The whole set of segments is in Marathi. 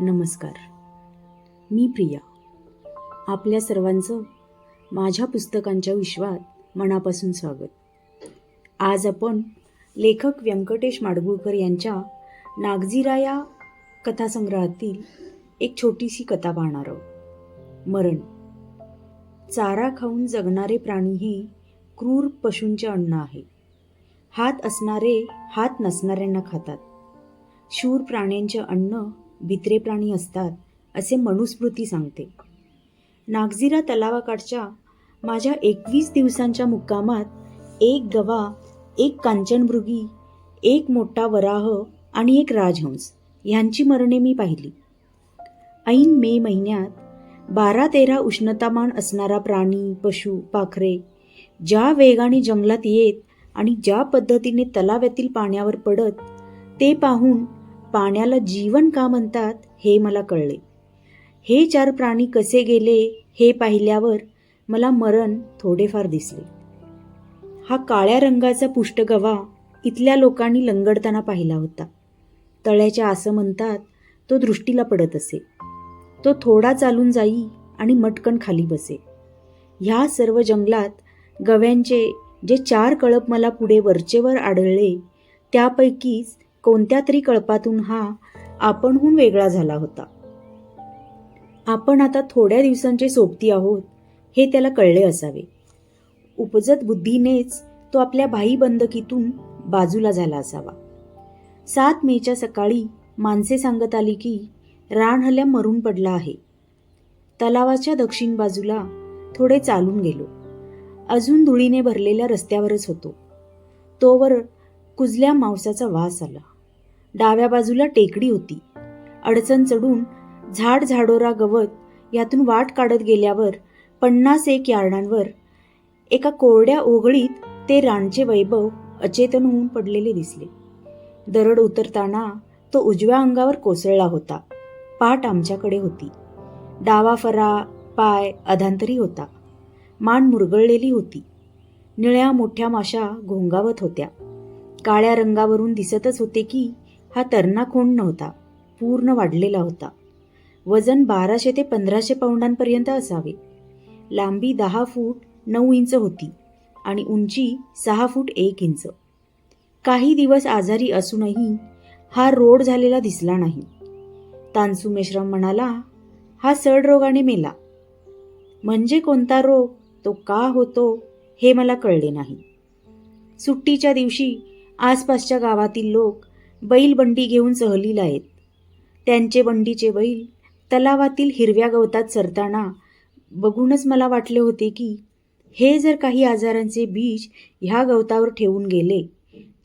नमस्कार. मी प्रिया. आपल्या सर्वांचं माझ्या पुस्तकांच्या विश्वात मनापासून स्वागत. आज आपण लेखक व्यंकटेश माडगुळकर यांच्या नागझिरा या कथासंग्रहातील एक छोटीशी कथा पाहणार आहोत. मरण. चारा खाऊन जगणारे प्राणी हे क्रूर पशूंचे अन्न आहे. हात असणारे हात नसणाऱ्यांना खातात. शूर प्राण्यांचे अन्न भित्रे प्राणी असतात असे मनुस्मृती सांगते. नागझिरा तलावाकाठच्या माझ्या एकवीस दिवसांच्या मुक्कामात एक गवा एक कांचनमृगी एक मोठा वराह आणि एक राजहंस ह्यांची मरणे मी पाहिली. ऐन मे महिन्यात बारा तेरा उष्णतामान असणारा प्राणी पशु पाखरे ज्या वेगाने जंगलात येत आणि ज्या पद्धतीने तलाव्यातील पाण्यावर पडत ते पाहून पाण्याला जीवन का म्हणतात हे मला कळले. हे चार प्राणी कसे गेले हे पाहिल्यावर मला मरण थोडेफार दिसले. हा काळ्या रंगाचा पुष्टगवा इथल्या लोकांनी लंगडताना पाहिला होता. तळ्याच्या असं म्हणतात तो दृष्टीला पडत असे. तो थोडा चालून जाई आणि मटकन खाली बसे. ह्या सर्व जंगलात गव्यांचे जे चार कळप मला पुढे वरचेवर आढळले त्यापैकीच कोणत्या तरी कळपातून हा आपणहून वेगळा झाला होता. आपण आता थोड्या दिवसांचे सोबती आहोत हे त्याला कळले असावे. उपजत बुद्धीनेच तो आपल्या भाईबंदकीतून बाजूला झाला असावा. सात मेच्या सकाळी माणसे सांगत आली की रानहल्या मरून पडला आहे. तलावाच्या दक्षिण बाजूला थोडे चालून गेलो. अजून धुळीने भरलेल्या रस्त्यावरच होतो. तोवर कुजल्या मांसाचा वास आला. डाव्या बाजूला टेकडी होती. अडचण चढून झाड झाडोरा गवत यातून वाट काढत गेल्यावर पन्नास एक यार्डांवर एका कोरड्या ओघळीत ते रानचे वैभव अचेतन होऊन पडलेले दिसले. दरड उतरताना तो उजव्या अंगावर कोसळला होता. पाठ आमच्याकडे होती. डावा फरा पाय अधांतरी होता. मान मुरगळलेली होती. निळ्या मोठ्या माशा घोंगावत होत्या. काळ्या रंगावरून दिसतच होते की हा तरणा खोंड नव्हता पूर्ण वाढलेला होता. वजन बाराशे ते पंधराशे पौंडांपर्यंत असावे. लांबी दहा फूट नऊ इंच होती आणि उंची सहा फूट एक इंच. काही दिवस आजारी असूनही हा रोड झालेला दिसला नाही. तानसू मेश्राम म्हणाला हा सड रोगाने मेला. म्हणजे कोणता रोग तो का होतो हे मला कळले नाही. सुट्टीच्या दिवशी आसपासच्या गावातील लोक बैल बंडी घेऊन सहलीला आहेत. त्यांचे बंडीचे बैल तलावातील हिरव्या गवतात सरताना बघूनच मला वाटले होते की हे जर काही आजारांचे बीज ह्या गवतावर ठेवून गेले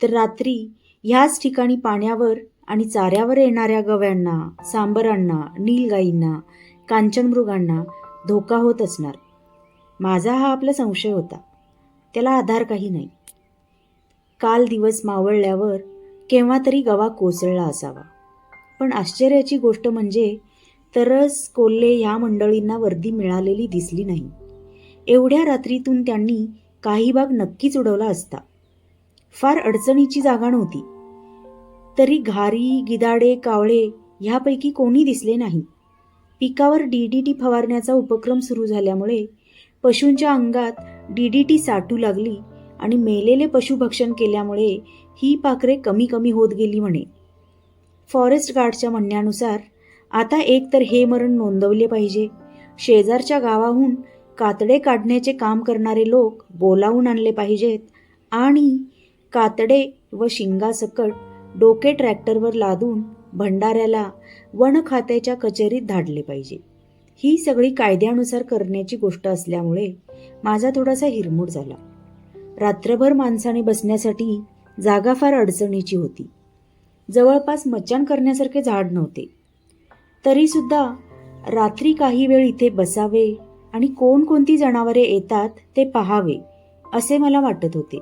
तर रात्री ह्याच ठिकाणी पाण्यावर आणि चाऱ्यावर येणाऱ्या गव्यांना सांबरांना नीलगाईंना कांचनमृगांना धोका होत असणार. माझा हा आपला संशय होता. त्याला आधार काही नाही. काल दिवस मावळल्यावर केव्हा तरी गवा कोसळला असावा. पण आश्चर्याची गोष्ट म्हणजे तरस कोल्हे ह्या मंडळींना वर्दी मिळालेली दिसली नाही. एवढ्या रात्रीतून त्यांनी काही भाग नक्कीच उडवला असता. फार अडचणीची जागा नव्हती. तरी घारी गिदाडे कावळे ह्यापैकी कोणी दिसले नाही. पिकावर डी डी टी फवारण्याचा उपक्रम सुरू झाल्यामुळे पशूंच्या अंगात डी डी टी साठू लागली आणि मेलेले पशुभक्षण केल्यामुळे ही पाखरे कमी कमी होत गेली म्हणे. फॉरेस्ट गार्डच्या म्हणण्यानुसार आता एक तर हे मरण नोंदवले पाहिजे. शेजारच्या गावाहून कातडे काढण्याचे काम करणारे लोक बोलावून आणले पाहिजेत आणि कातडे व शिंगासकट डोके ट्रॅक्टरवर लादून भंडाऱ्याला वन खात्याच्या कचेरीत धाडले पाहिजे. ही सगळी कायद्यानुसार करण्याची गोष्ट असल्यामुळे माझा थोडासा हिरमूड झाला. रात्रभर माणसाने बसण्यासाठी जागा फार अडचणीची होती. जवळपास मचान करण्यासारखे झाड नव्हते. तरीसुद्धा रात्री काही वेळ इथे बसावे आणि कोणकोणती जनावरे येतात ते पहावे असे मला वाटत होते.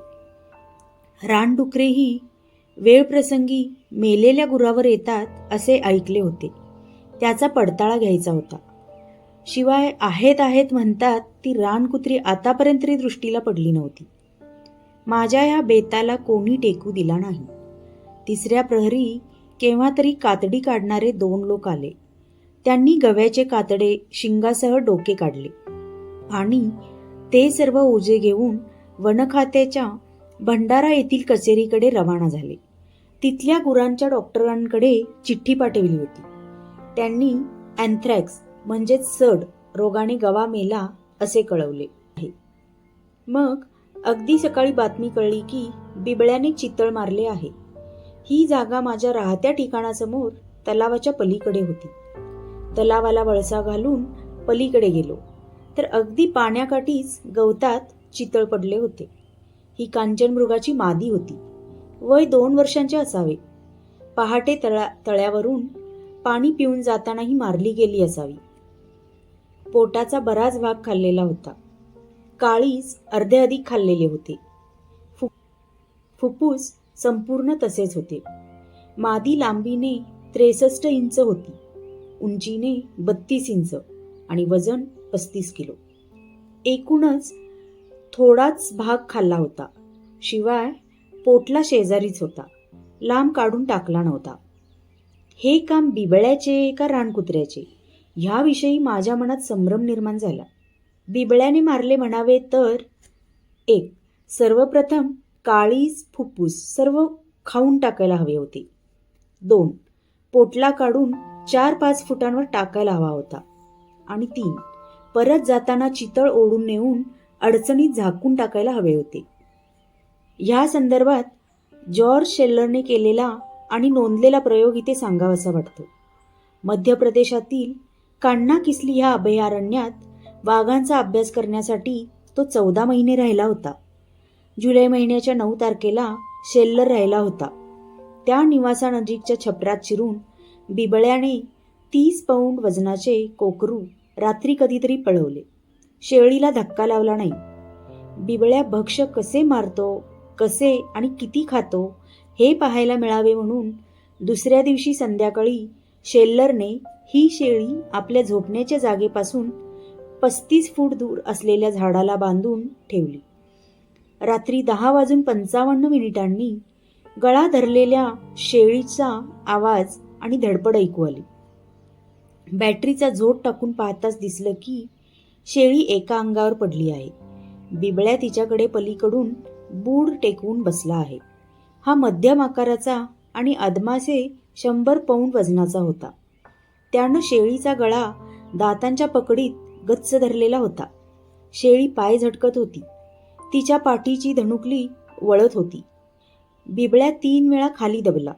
रानडुकरेही वेळप्रसंगी मेलेल्या गुरावर येतात असे ऐकले होते. त्याचा पडताळा घ्यायचा होता. शिवाय आहेत आहेत म्हणतात ती रानकुत्री आतापर्यंत तरी दृष्टीला पडली नव्हती. माझ्या या बेताला कोणी टेकू दिला नाही. तिसऱ्या प्रहरी केव्हा तरी कातडी काढणारे दोन लोक आले. त्यांनी गव्याचे कातडे शिंगासह डोके काढले. आणि ते सर्व ओझे घेऊन वनखात्याच्या भंडारा येथील कचेरीकडे रवाना झाले. तिथल्या गुरांच्या डॉक्टरांकडे चिठ्ठी पाठवली होती. त्यांनी अँथ्रॅक्स म्हणजेच सड रोगाने गवा मेला असे कळवले. आहे मग अगदी सकाळी बातमी कळली की बिबळ्याने चितळ मारले आहे. ही जागा माझ्या राहत्या ठिकाणासमोर तलावाच्या पलीकडे होती. तलावाला वळसा घालून पलीकडे गेलो. तर अगदी पाण्याकाठीच गवतात चितळ पडले होते. ही कांचनमृगाची मादी होती. वय दोन वर्षांचे असावे. पहाटे तळा तळ्यावरून पाणी पिऊन जातानाही मारली गेली असावी. पोटाचा बराच भाग खाल्लेला होता. काळीज अर्धे अधिक खाल्लेले होते. फु फुफ्फुस संपूर्ण तसेच होते. मादी लांबीने त्रेसष्ट इंच होती. उंचीने बत्तीस इंच आणि वजन पस्तीस किलो. एकूणच थोडाच भाग खाल्ला होता. शिवाय पोटला शेजारीच होता. लांब काढून टाकला नव्हता. हे काम बिबळ्याचे का रानकुत्र्याचे? ह्याविषयी माझ्या मनात संभ्रम निर्माण झाला. बिबळ्याने मारले म्हणावे तर? एक सर्वप्रथम काळीज फुप्फूस सर्व खाऊन टाकायला हवे होते. दोन पोटला काढून चार पाच फुटांवर टाकायला हवा होता. आणि तीन परत जाताना चितळ ओढून नेऊन अडचणीत झाकून टाकायला हवे होते. ह्या संदर्भात जॉर्ज शेल्लरने केलेला आणि नोंदलेला प्रयोग इथे सांगावासा वाटतो. मध्य प्रदेशातील कान्हा किसली ह्या अभयारण्यात वाघांचा अभ्यास करण्यासाठी तो चौदा महिने राहिला होता. जुलै महिन्याच्या नऊ तारखेला शेल्लर राहिला होता. त्या निवासानजीकच्या छपरात शिरून बिबळ्याने तीस पौंड वजनाचे कोकरू रात्री कधीतरी पळवले. शेळीला धक्का लावला नाही. बिबळ्या भक्ष कसे मारतो कसे आणि किती खातो हे पाहायला मिळावे म्हणून दुसऱ्या दिवशी संध्याकाळी शेल्लरने ही शेळी आपल्या झोपण्याच्या जागेपासून पस्तीस फूट दूर असलेल्या झाडाला बांधून ठेवली. रात्री दहा वाजून पंचावन्न मिनिटांनी गळा धरलेल्या शेळीचा आवाज आणि धडपड ऐकू आली. बॅटरीचा जोड टाकून पाहताच दिसलं की शेळी एका अंगावर पडली आहे. बिबळ्या तिच्याकडे पलीकडून बूड टेकवून बसला आहे. हा मध्यम आकाराचा आणि अदमासे शंभर पौंड वजनाचा होता. त्यानं शेळीचा गळा दातांच्या पकडीत गच्च धरलेला होता. शेळी पाय झटकत होती. तिच्या पाठीची धनुकली वळत होती. बिबळ्या तीन वेळा खाली दबला.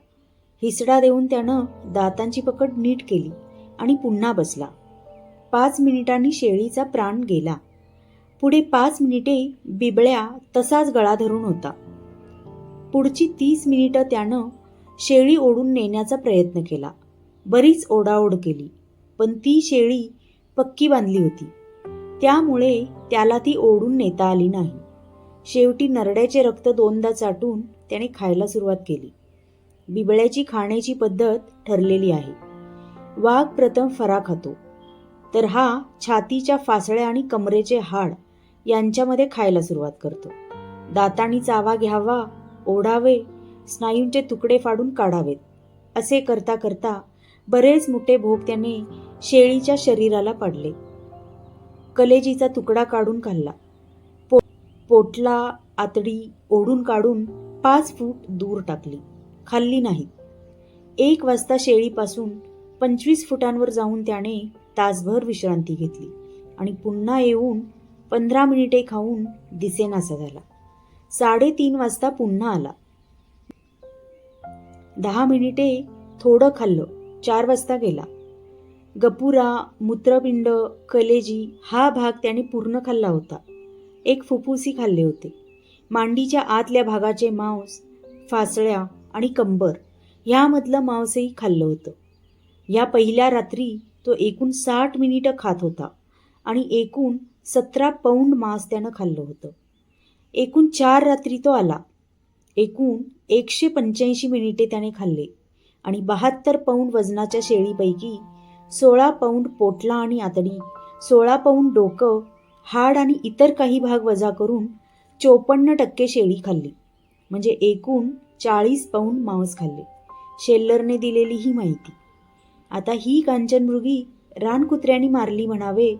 हिसडा देऊन त्यानं दातांची पकड नीट केली आणि पुन्हा बसला. पाच मिनिटांनी शेळीचा प्राण गेला. पुढे पाच मिनिटे बिबळ्या तसाच गळा धरून होता. पुढची तीस मिनिटं त्यानं शेळी ओढून नेण्याचा प्रयत्न केला. बरीच ओढाओढ केली. पण ती शेळी पक्की बांधली होती. त्यामुळे त्याला ती ओढून नेता आली नाही. शेवटी नरड्याचे रक्त दोनदा चाटून त्याने खायला सुरुवात केली. बिबळ्याची खाण्याची पद्धत ठरलेली आहे. वाघ प्रथम फरा खातो. तर हा छातीच्या फासळ्या आणि कमरेचे हाड यांच्यामध्ये खायला सुरुवात करतो. दातांनी चावा घ्यावा ओढावे स्नायूंचे तुकडे फाडून काढावेत. असे करता करता बरेच मोठे भोप त्याने शेळीच्या शरीराला पाडले. कलेजीचा तुकडा काढून खाल्ला. पो पोटला आतडी ओढून काढून पाच फूट दूर टाकली. खाल्ली नाही. एक वाजता शेळीपासून पंचवीस फुटांवर जाऊन त्याने तासभर विश्रांती घेतली आणि पुन्हा येऊन पंधरा मिनिटे खाऊन दिसेनासा झाला. साडेतीन वाजता पुन्हा आला. दहा मिनिटे थोडं खाल्लं. चार वाजता गेला. गपुरा मूत्रपिंड कलेजी हा भाग त्याने पूर्ण खाल्ला होता. एक फुफ्फुसी खाल्ले होते. मांडीच्या आतल्या भागाचे मांस फासळ्या आणि कंबर ह्यामधलं मांसही खाल्लं होतं. ह्या पहिल्या रात्री तो एकूण साठ मिनिटं खात होता आणि एकूण सतरा पौंड मांस त्यानं खाल्लं होतं. एकूण चार रात्री तो आला. एकूण एकशे पंच्याऐंशी मिनिटे त्याने खाल्ले. आणि बहात्तर पौंड वजनाच्या शेळीपैकी सोळा पौंड पोटला आणि आतडी सोळा पौंड डोकं हाड आणि इतर काही भाग वजा करून चोपन्न टक्के शेळी खाल्ली. म्हणजे एकूण चाळीस पौंड मांस खाल्ले. शेल्लरने दिलेली ही माहिती. आता ही कांचनमृगी रानकुत्र्यांनी मारली म्हणावे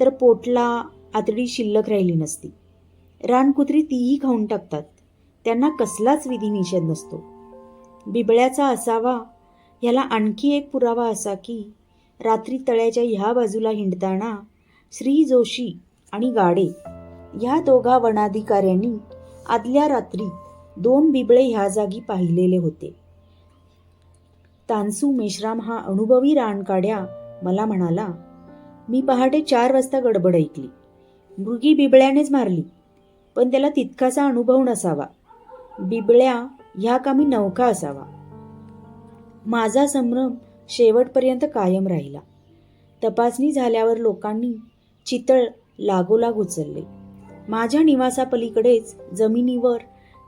तर पोटला आतडी शिल्लक राहिली नसती. रानकुत्री तीही खाऊन टाकतात. त्यांना कसलाच विधी निषेध नसतो. बिबळ्याचा असावा ह्याला आणखी एक पुरावा असा की रात्री तळ्याच्या ह्या बाजूला हिंडताना श्री जोशी आणि गाडे ह्या दोघा वनाधिकाऱ्यांनी आदल्या रात्री दोन बिबळे ह्या जागी पाहिलेले होते. तानसू मेश्राम हा अनुभवी रानकाड्या मला म्हणाला मी पहाटे चार वाजता गडबड ऐकली. मृगी बिबळ्यानेच मारली पण त्याला तितकासा अनुभव नसावा. बिबळ्या ह्या कामी नौका असावा. माझा संभ्रम शेवटपर्यंत कायम राहिला. तपासणी झाल्यावर लोकांनी चितळ लागोलाग उचलले. माझ्या निवासापलीकडेच जमिनीवर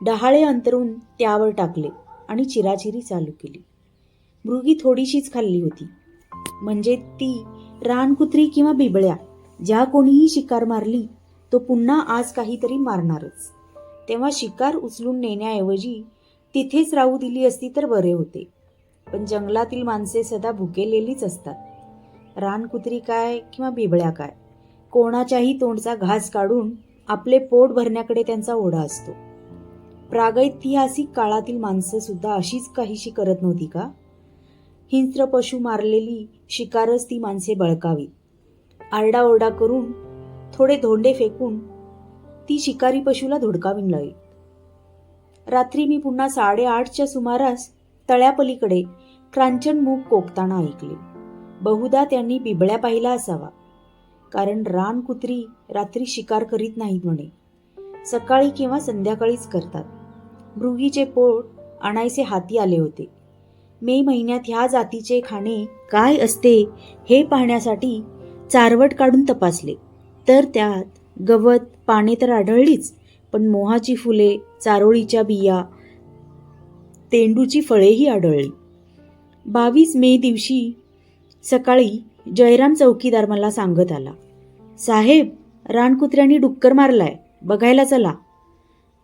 डहाळे अंतरून त्यावर टाकले आणि चिराचिरी चालू केली. मृगी थोडीशीच खाल्ली होती. म्हणजे ती रानकुत्री किंवा बिबळ्या ज्या कोणीही शिकार मारली तो पुन्हा आज काहीतरी मारणारच. तेव्हा शिकार उचलून नेण्याऐवजी तिथेच राहू दिली असती तर बरे होते. पण जंगलातील माणसे सदा भुकेलेलीच असतात. रानकुत्री काय किंवा बिबळ्या काय? कोणाच्याही तोंडचा घास काढून आपले पोट भरण्याकडे त्यांचा ओढा असतो. प्रागैतिहासिक काळातील माणसं सुद्धा अशीच काहीशी करत नव्हती का? हिंस्र पशु मारलेली शिकारच ती माणसे बळकावीत. आरडाओरडा करून थोडे धोंडे फेकून ती शिकारी पशूला धुडकावीन लावी रात्री मी पुन्हा साडेआठच्या सुमारास तळ्यापलीकडे क्रांचनमुख कोकताना ऐकले. बहुधा त्यांनी बिबळ्या पाहिला असावा. कारण रान कुत्री रात्री शिकार करीत नाहीत म्हणे. सकाळी किंवा संध्याकाळीच करतात. मृगीचे पोट आणायचे हाती आले होते. मे महिन्यात ह्या जातीचे खाणे काय असते हे पाहण्यासाठी चारवट काढून तपासले. तर त्यात गवत पाने तर आढळलीच पण मोहाची फुले चारोळीच्या बिया. तेंडूची फळेही आढळली. बावीस मे दिवशी सकाळी जयराम चौकीदार मला सांगत आला साहेब रानकुत्र्यांनी डुक्कर मारलाय बघायला चला.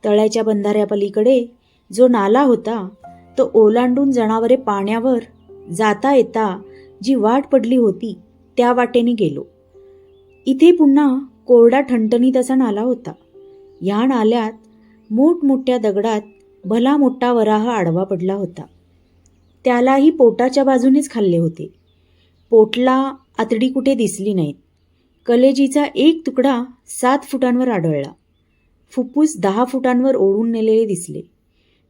तळ्याच्या बंधाऱ्यापलीकडे जो नाला होता तो ओलांडून जनावरे पाण्यावर जाता येता जी वाट पडली होती त्या वाटेने गेलो. इथे पुन्हा कोरडा ठणठणीत असा नाला होता. ह्या नाल्यात मोठमोठ्या दगडात भला मोठा वराह आडवा पडला होता. त्यालाही पोटाच्या बाजूनेच खाल्ले होते. पोटला आतडी कुठे दिसली नाहीत. कलेजीचा एक तुकडा सात फुटांवर आढळला. फुफ्फुस दहा फुटांवर ओढून नेलेले दिसले.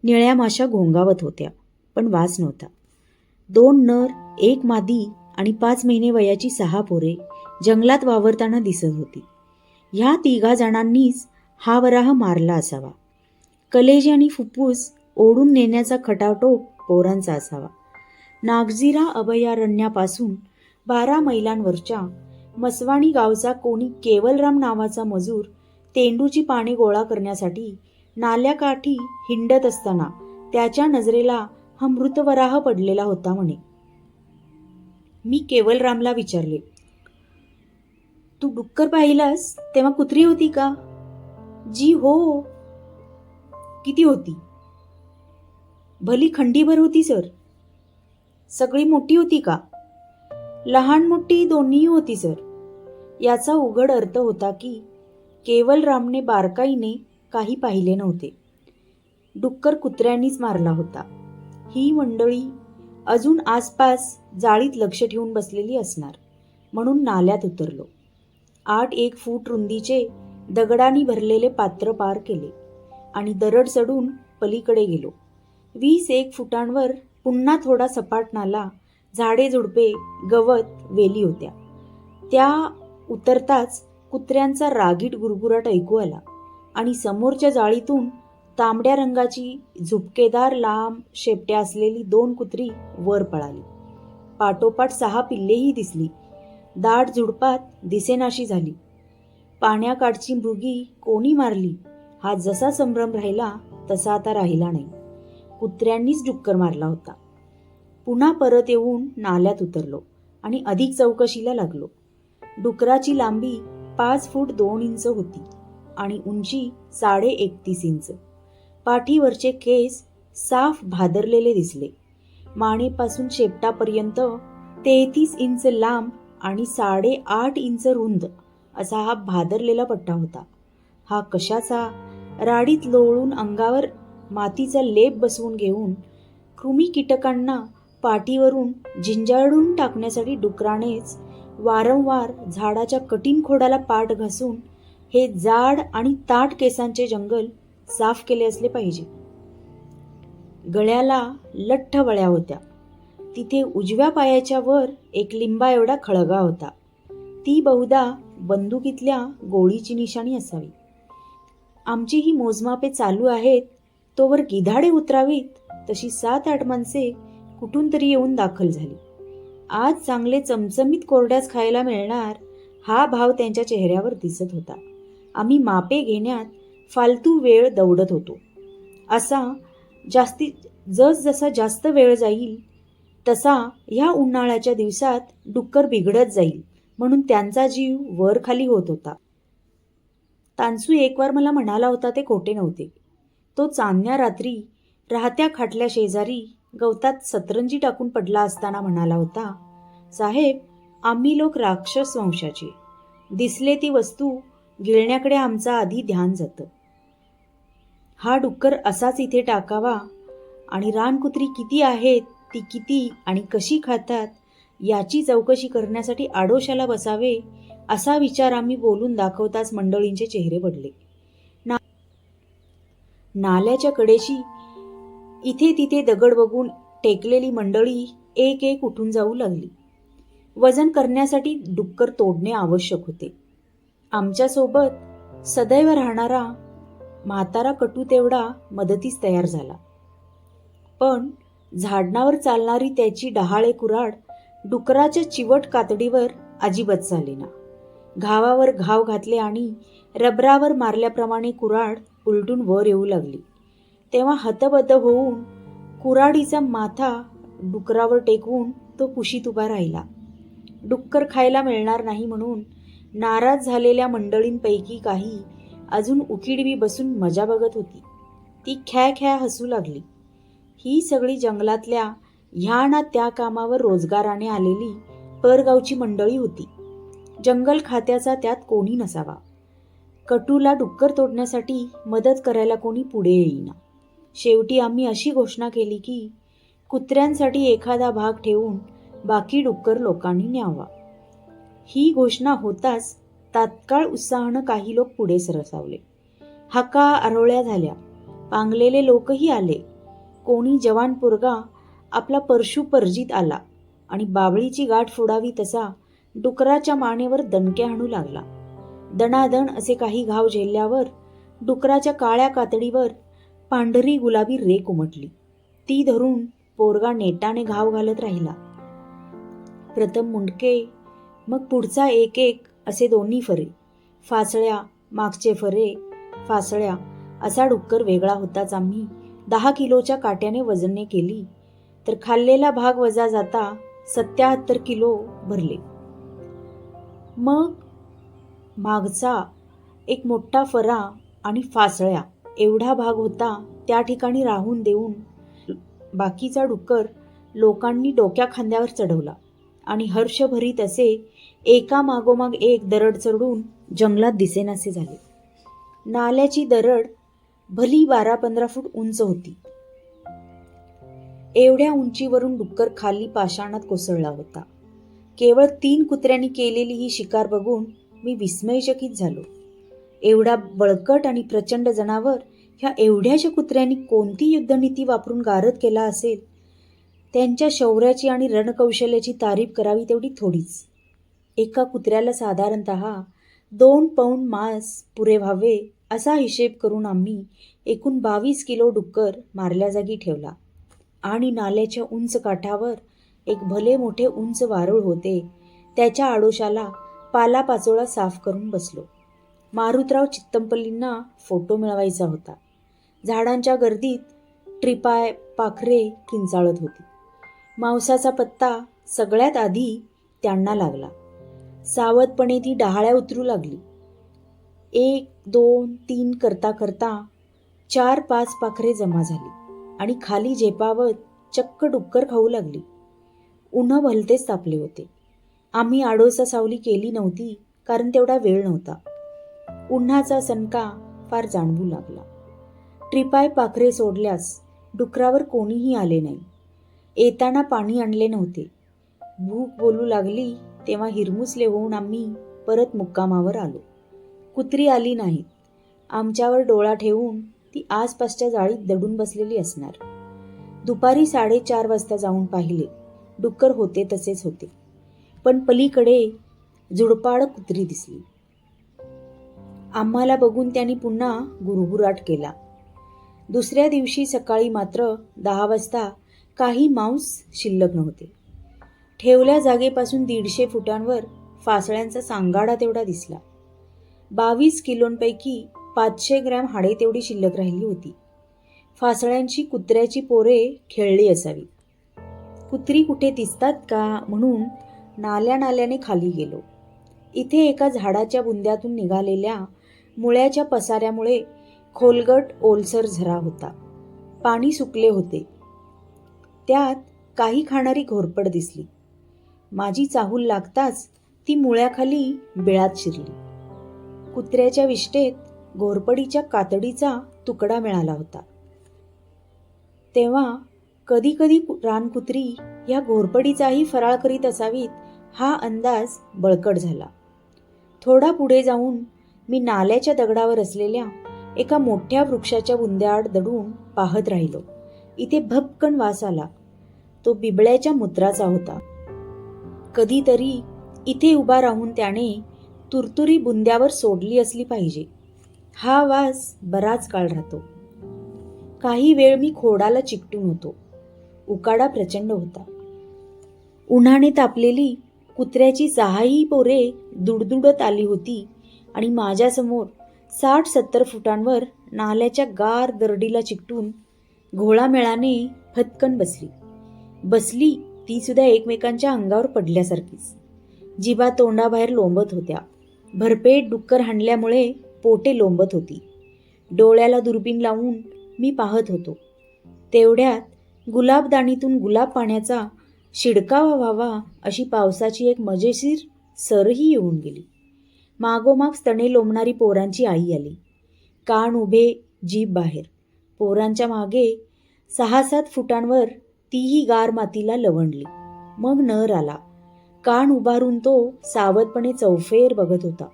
निळ्या माशा घोंगावत होत्या पण वास नव्हता. दोन नर एक मादी आणि पाच महिने वयाची सहा पोरे जंगलात वावरताना दिसत होती. ह्या तिघा जणांनीच हा वराह मारला असावा. कलेजी आणि फुफ्फुस ओढून नेण्याचा खटाटोप पोरांचा असावा. नागझिरा अभयारण्यापासून बारा मैलांवरच्या मसवाणी गावचा कोणी केवलराम नावाचा मजूर तेंडूची पाने गोळा करण्यासाठी नाल्याकाठी हिंडत असताना त्याच्या नजरेला हा मृतवराह पडलेला होता म्हणे. मी केवलरामला विचारले तू डुक्कर पाहिलास? तेव्हा कुत्री होती का? जी हो किती होती? भली खंडीभर होती सर. सगळी मोठी होती का? लहान मोठी दोन्ही होती सर. याचा उघड अर्थ होता की केवल रामने बारकाईने काही पाहिले नव्हते. डुक्कर कुत्र्यांनीच मारला होता. ही मंडळी अजून आसपास जाळीत लक्ष ठेवून बसलेली असणार म्हणून नाल्यात उतरलो. आठ एक फूट रुंदीचे दगडांनी भरलेले पात्र पार केले. आणि दरड चढून पलीकडे गेलो. वीस एक फुटांवर पुन्हा थोडा सपाट नाला झाडे झुडपे गवत वेली होत्या. त्या उतरताच कुत्र्यांचा रागीट गुरगुराट ऐकू आला आणि समोरच्या जाळीतून तांबड्या रंगाची झुपकेदार लांब शेपट्या असलेली दोन कुत्री वर पळाली. पाठोपाठ सहा पिल्लेही दिसली. दाट झुडपात दिसेनाशी झाली. पाण्याकाठची मृगी कोणी मारली? हा जसा संभ्रम राहिला तसा आता राहिला नाही. कुत्र्यांनीच डुक्कर मारला होता. पुन्हा परत येऊन नाल्यात उतरलो आणि अधिक चौकशीला लागलो. डुकराची लांबी पाच फूट दोन इंच होती आणि उंची साडे एकतीस इंच. पाठीवरचे केस साफ भादरलेले दिसले. मानेपासून शेपटापर्यंत तेहतीस इंच लांब आणि साडेआठ इंच रुंद असा हा भादरलेला पट्टा होता. हा कशाचा राडीत लोळून अंगावर मातीचा लेप बसवून घेऊन कृमी कीटकांना पाठीवरून झिंजाळून टाकण्यासाठी डुकरानेच वारंवार झाडाच्या कठीण खोडाला पाठ घासून हे जाड आणि ताट केसांचे जंगल साफ केले असले पाहिजे. गळ्याला लठ्ठ वळ्या होत्या. तिथे उजव्या पायाच्या वर एक लिंबा एवढा खळगा होता. ती बहुधा बंदुकीतल्या गोळीची निशाणी असावी. आमची ही मोजमापे चालू आहेत तोवर गिधाडे उतरावीत तशी सात आठ माणसे कुठून तरी येऊन दाखल झाली. आज चांगले चमचमीत कोरड्याच खायला मिळणार हा भाव त्यांच्या चेहऱ्यावर दिसत होता. आम्ही मापे घेण्यात फालतू वेळ दौडत होतो. असा जास्ती जसजसा जास्त वेळ जाईल तसा ह्या उन्हाळ्याच्या दिवसात डुक्कर बिघडत जाईल म्हणून त्यांचा जीव वर खाली होत होता. तानसू एकवार मला म्हणाला होता ते खोटे नव्हते. तो चांदण्या रात्री राहत्या खाटल्या शेजारी गवतात सतरंजी टाकून पडला असताना म्हणाला होता साहेब आम्ही लोक राक्षस वंशाचे. दिसले ती वस्तू गिळण्याकडे आमचा आधी ध्यान जातं. हा डुक्कर असाच इथे टाकावा आणि रानकुत्री किती आहेत ती किती आणि कशी खातात याची चौकशी करण्यासाठी आडोशाला बसावे असा विचार आम्ही बोलून दाखवताच मंडळींचे चेहरे पडले. ना नाल्याच्या कडेशी इथे तिथे दगड बघून टेकलेली मंडळी एक एक उठून जाऊ लागली. वजन करण्यासाठी डुक्कर तोडणे आवश्यक होते. आमच्यासोबत सदैव राहणारा म्हातारा कटू तेवढा मदतीस तयार झाला. पण झाडणावर चालणारी त्याची डहाळे कुराड डुकराच्या चिवट कातडीवर अजिबात चालेना. घावावर घाव घातले आणि रबरावर मारल्याप्रमाणे कुराड उलटून वर येऊ लागली. तेव्हा हतबद्ध होऊन कुराडीचा माथा डुकरावर टेकवून तो कुशीत उभा राहिला. डुक्कर खायला मिळणार नाही म्हणून नाराज झालेल्या मंडळींपैकी काही अजून उकिडवी बसून मजा बघत होती. ती ख्या ख्या हसू लागली. ही सगळी जंगलातल्या ह्या ना त्या कामावर रोजगाराने आलेली परगावची मंडळी होती. जंगल खात्याचा त्यात कोणी नसावा. कटूला डुक्कर तोडण्यासाठी मदत करायला कोणी पुढे येईना. शेवटी आम्ही अशी घोषणा केली की कुत्र्यांसाठी एखादा भाग ठेवून बाकी डुक्कर लोकांनी न्यावा. ही घोषणा होताच तात्काळ उत्साहानं काही लोक पुढे सरसावले. हाका आरोळ्या झाल्या. पांगलेले लोकही आले. कोणी जवान पोरगा आपला परशु परजीत आला आणि बाबळीची गाठ फोडावी तसा डुकराच्या मानेवर दणके हाणू लागला. दणादण असे काही घाव झेलल्यावर डुकराच्या काळ्या कातडीवर पांढरी गुलाबी रेक उमटली. ती धरून पोरगा नेटाने घाव घालत राहिला. प्रथम मुंडके मग पुढचा एक एक असे दोन्ही फरे फासळ्या मागचे फरे फासळ्या असा डुक्कर वेगळा होताच आम्ही दहा किलोच्या काट्याने वजनने केली तर खाल्लेला भाग वजा जाता सत्याहत्तर किलो भरले. मग मागचा एक मोठा फरा आणि फासळ्या एवढा भाग होता त्या ठिकाणी राहून देऊन बाकीचा डुक्कर लोकांनी डोक्या खांद्यावर चढवला आणि हर्षभरीत असे एका मागोमाग एक दरड चढून जंगलात दिसेनासे झाले. नाल्याची दरड भली बारा पंधरा फूट उंच होती. एवढ्या उंचीवरून डुक्कर खाली पाषाणात कोसळला होता. केवळ तीन कुत्र्यांनी केलेली ही शिकार बघून मी विस्मयचकित झालो. एवढा बळकट आणि प्रचंड जनावर ह्या एवढ्याशा कुत्र्यांनी कोणती युद्धनीती वापरून गारद केला असेल? त्यांच्या शौर्याची आणि रणकौशल्याची तारीफ करावी तेवढी थोडीच. एका कुत्र्याला साधारणत दोन पौंड मांस पुरे व्हावे असा हिशेब करून आम्ही एकूण बावीस किलो डुक्कर मारल्या जागी ठेवला आणि नाल्याच्या उंच काठावर एक भले मोठे उंच वारुळ होते. त्याच्या आडोशाला पालापाचोळा साफ करून बसलो. मारुतराव चित्तमपल्लींना फोटो मिळवायचा होता. झाडांच्या गर्दीत ट्रिपाय पाखरे किंचाळत होती. मांसाचा पत्ता सगळ्यात आधी त्यांना लागला. सावधपणे ती डहाळ्या उतरू लागली. एक दोन तीन करता करता चार पाच पाखरे जमा झाली आणि खाली झेपावत चक्क डुक्कर खाऊ लागली. उन्हा भलतेच तापले होते. आम्ही आडोसा सावली केली नव्हती कारण तेवढा वेळ नव्हता. उन्हाचा सणका फार जाणवू लागला. ट्रिपाय पाखरे सोडल्यास डुकरावर कोणीही आले नाही. येताना पाणी आणले नव्हते. भूक बोलू लागली तेव्हा हिरमुसले होऊन आम्ही परत मुक्कामावर आलो. कुत्री आली नाहीत. आमच्यावर डोळा ठेवून ती आसपासच्या जाळीत दडून बसलेली असणार. दुपारी साडेचार वाजता जाऊन पाहिले. डुक्कर होते तसेच होते. पण पलीकडे झुडपाड कुत्री दिसली. आम्हाला बघून त्यांनी पुन्हा गुरगुराट केला. दुसऱ्या दिवशी सकाळी मात्र दहा वाजता काही मांस शिल्लक नव्हते. ठेवल्या जागेपासून दीडशे फुटांवर फासळ्यांचा सांगाडा तेवढा दिसला. बावीस किलोंपैकी पाचशे ग्रॅम हाडे तेवढी शिल्लक राहिली होती. फासळ्यांची कुत्र्याची पोरे खेळली असावी कुत्री कुठे दिसतात का म्हणून नाल्या नाल्याने खाली गेलो. इथे एका झाडाच्या बुंद्यातून निघालेल्या मुळ्याच्या पसाऱ्यामुळे खोलगट ओलसर झरा होता. पाणी सुकले होते. त्यात काही खाणारी घोरपड दिसली. माझी चाहूल लागताच ती मुळ्याखाली बिळात शिरली. कुत्र्याच्या विष्टेत घोरपडीच्या कातडीचा तुकडा मिळाला होता. तेव्हा कधी कधी रानकुत्री ह्या घोरपडीचाही फराळ करीत असावीत हा अंदाज बळकट झाला. थोडा पुढे जाऊन मी नाल्याच्या दगडावर असलेल्या एका मोठ्या वृक्षाच्या बुंद्याआड दडून पाहत राहिलो. इथे भपकन वास आला. तो बिबळ्याच्या मूत्राचा होता. कधीतरी इथे उभा राहून त्याने तुरतुरी बुंद्यावर सोडली असली पाहिजे. हा वास बराच काळ राहतो. काही वेळ मी खोडाला चिकटून होतो. उकाडा प्रचंड होता. उन्हाने तापलेली कुत्र्याची सहाही पोरे दुडदुडत आली होती आणि माझ्यासमोर साठ सत्तर फुटांवर नाल्याच्या गार दरडीला चिकटून घोळामेळाने फटकन बसली. बसली ती सुद्धा एकमेकांच्या अंगावर पडल्यासारखीच. जिबा तोंडाबाहेर लोंबत होत्या. भरपेट डुक्कर हाणल्यामुळे पोटे लोंबत होती. डोळ्याला दुर्बीण लावून मी पाहत होतो. तेवढ्यात गुलाबदाणीतून गुलाब पाण्याचा शिडकावा व्हावा अशी पावसाची एक मजेशीर सरही येऊन गेली. मागोमाग स्तणे लोंबणारी पोरांची आई आली. कान उभे जीभ बाहेर. पोरांच्या मागे सहा सात फुटांवर तीही गार मातीला लवणली मग नर आला. कान उभारून तो सावधपणे चौफेर बघत होता.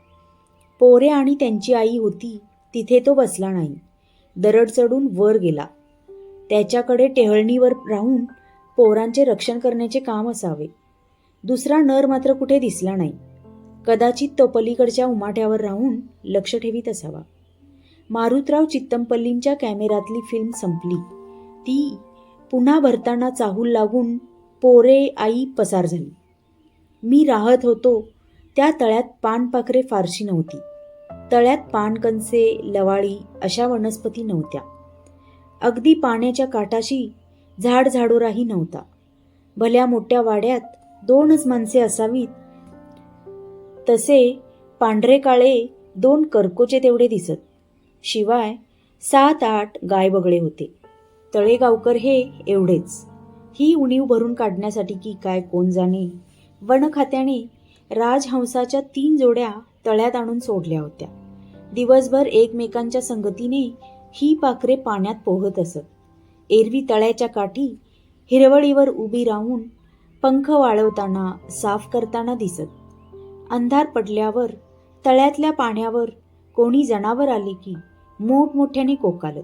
पोरे आणि त्यांची आई होती तिथे तो बसला नाही. दरड चढून वर गेला. त्याच्याकडे टेहळणीवर राहून पोरांचे रक्षण करण्याचे काम असावे. दुसरा नर मात्र कुठे दिसला नाही. कदाचित तो पलीकडच्या उमाट्यावर राहून लक्ष ठेवीत असावा. मारुतराव चित्तमपल्लींच्या कॅमेऱ्यातली फिल्म संपली. ती पुन्हा भरताना चाहूल लागून पोरे आई पसार झाली. मी राहत होतो त्या तळ्यात पानपाखरे फारशी नव्हती. तळ्यात पानकणसे लवाळी अशा वनस्पती नव्हत्या. अगदी पाण्याच्या काठाशी झाड झाडोराही नव्हता. भल्या मोठ्या वाड्यात दोनच माणसे असावीत. तसे पांढरे काळे दोन करकोचे तेवढे दिसत. शिवाय सात आठ गायबगळे होते. तळेगावकर हे एवढेच. ही उणीव भरून काढण्यासाठी की काय कोण जाणे वनखात्याने राजहंसाच्या तीन जोड्या तळ्यात आणून सोडल्या होत्या. दिवसभर एकमेकांच्या संगतीने ही पाखरे पाण्यात पोहत असत. एरवी तळ्याच्या काठी हिरवळीवर उभी राहून पंख वाळवताना साफ करताना दिसत. अंधार पडल्यावर तळ्यातल्या पाण्यावर कोणी जनावर आले की मोठमोठ्याने कोकालत.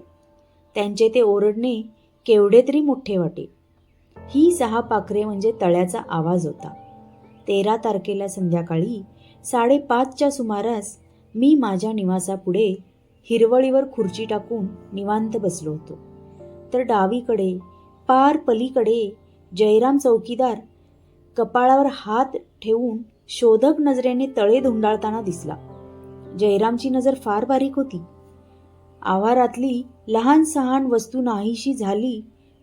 त्यांचे ते ओरडणे केवढे तरी मोठे वाटे. ही सहा पाखरे म्हणजे तळ्याचा आवाज होता. तेरा तारखेला संध्याकाळी साडेपाचच्या सुमारास मी माझ्या निवासापुढे हिरवळीवर खुर्ची टाकून निवांत बसलो होतो. तर डावीकडे पार पलीकडे जयराम चौकीदार कपाळावर हात ठेवून शोधक नजरेने तळे धुंडाळताना दिसला. जयरामची नजर फार बारीक होती. आवारातली लहान सहान वस्तू नाहीशी झाली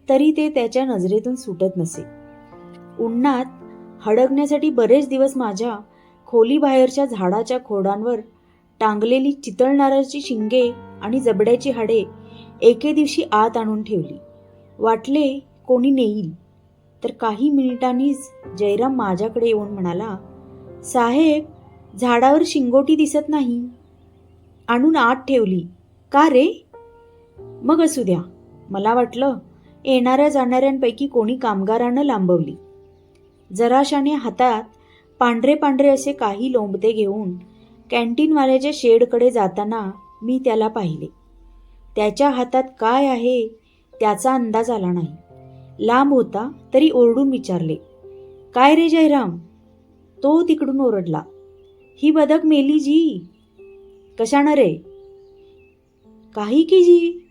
तरी ते त्याच्या नजरेतून सुटत नसे. उन्हात हडकण्यासाठी बरेच दिवस माझ्या खोलीबाहेरच्या झाडाच्या खोडांवर टांगलेली चितळणाऱ्याची शिंगे आणि जबड्याची हाडे एके दिवशी आत आणून ठेवली. वाटले कोणी नेईल. तर काही मिनिटांनीच जयराम माझ्याकडे येऊन म्हणाला साहेब झाडावर शिंगोटी दिसत नाही. आणून आत ठेवली. का रे? मग असू द्या. मला वाटलं येणाऱ्या जाणाऱ्यांपैकी कोणी कामगारानं लांबवली. जराशाने हातात पांढरे पांढरे असे काही लोंबते घेऊन कॅन्टीनवाल्याच्या शेडकडे जाताना मी त्याला पाहिले. त्याच्या हातात काय आहे त्याचा अंदाज आला नाही. लांब होता तरी ओरडून विचारले काय रे जयराम? तो तिकडून ओरडला. ही बदक मेली जी. कशानं रे? काही की जी.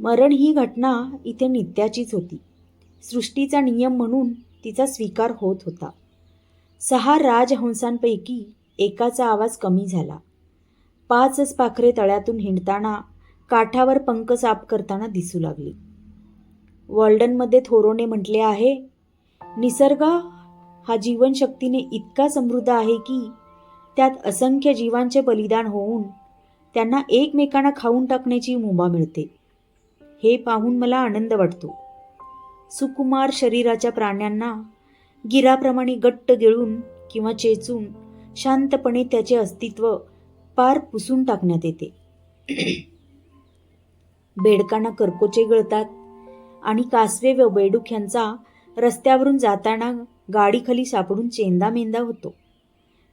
मरण ही घटना इथे नित्याचीच होती. सृष्टीचा नियम म्हणून तिचा स्वीकार होत होता. सहा राजहंसांपैकी एकाचा आवाज कमी झाला. पाचच पाखरे तळ्यातून हिंडताना काठावर पंख साफ करताना दिसू लागली. वॉल्डनमध्ये थोरोने म्हटले आहे निसर्ग हा जीवनशक्तीने इतका समृद्ध आहे की त्यात असंख्य जीवांचे बलिदान होऊन त्यांना एकमेकांना खाऊन टाकण्याची मुभा मिळते. हे पाहून मला आनंद वाटतो. सुकुमार शरीराच्या प्राण्यांना गिराप्रमाणे गट्ट गिळून किंवा चेचून शांतपणे त्याचे अस्तित्व पार पुसून टाकण्यात येते. बेडकांना कर्कोचे गळतात आणि कासवे व बेडूक यांचा रस्त्यावरून जाताना गाडीखाली सापडून चेंदा मेंदा होतो.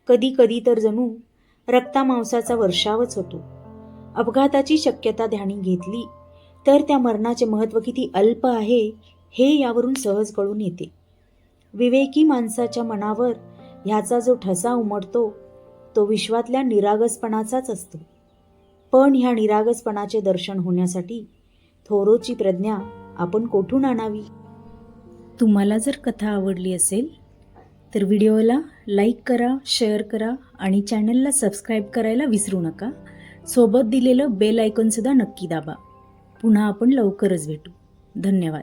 कधी कधी तर जणू रक्तामांसाचा वर्षावच होतो. अपघाताची शक्यता ध्यानी घेतली तर त्या मरणाचे महत्त्व किती अल्प आहे हे यावरून सहज कळून येते. विवेकी माणसाच्या मनावर ह्याचा जो ठसा उमटतो तो विश्वातल्या निरागसपणाचाच असतो. पण ह्या निरागसपणाचे दर्शन होण्यासाठी थोरोची प्रज्ञा आपण कोठून आणावी? तुम्हाला जर कथा आवडली असेल तर व्हिडिओला लाईक करा शेअर करा आणि चॅनलला सबस्क्राईब करायला विसरू नका. सोबत दिलेलं बेल आयकॉनसुद्धा नक्की दाबा. पुन्हा आपण लवकरच भेटू. धन्यवाद.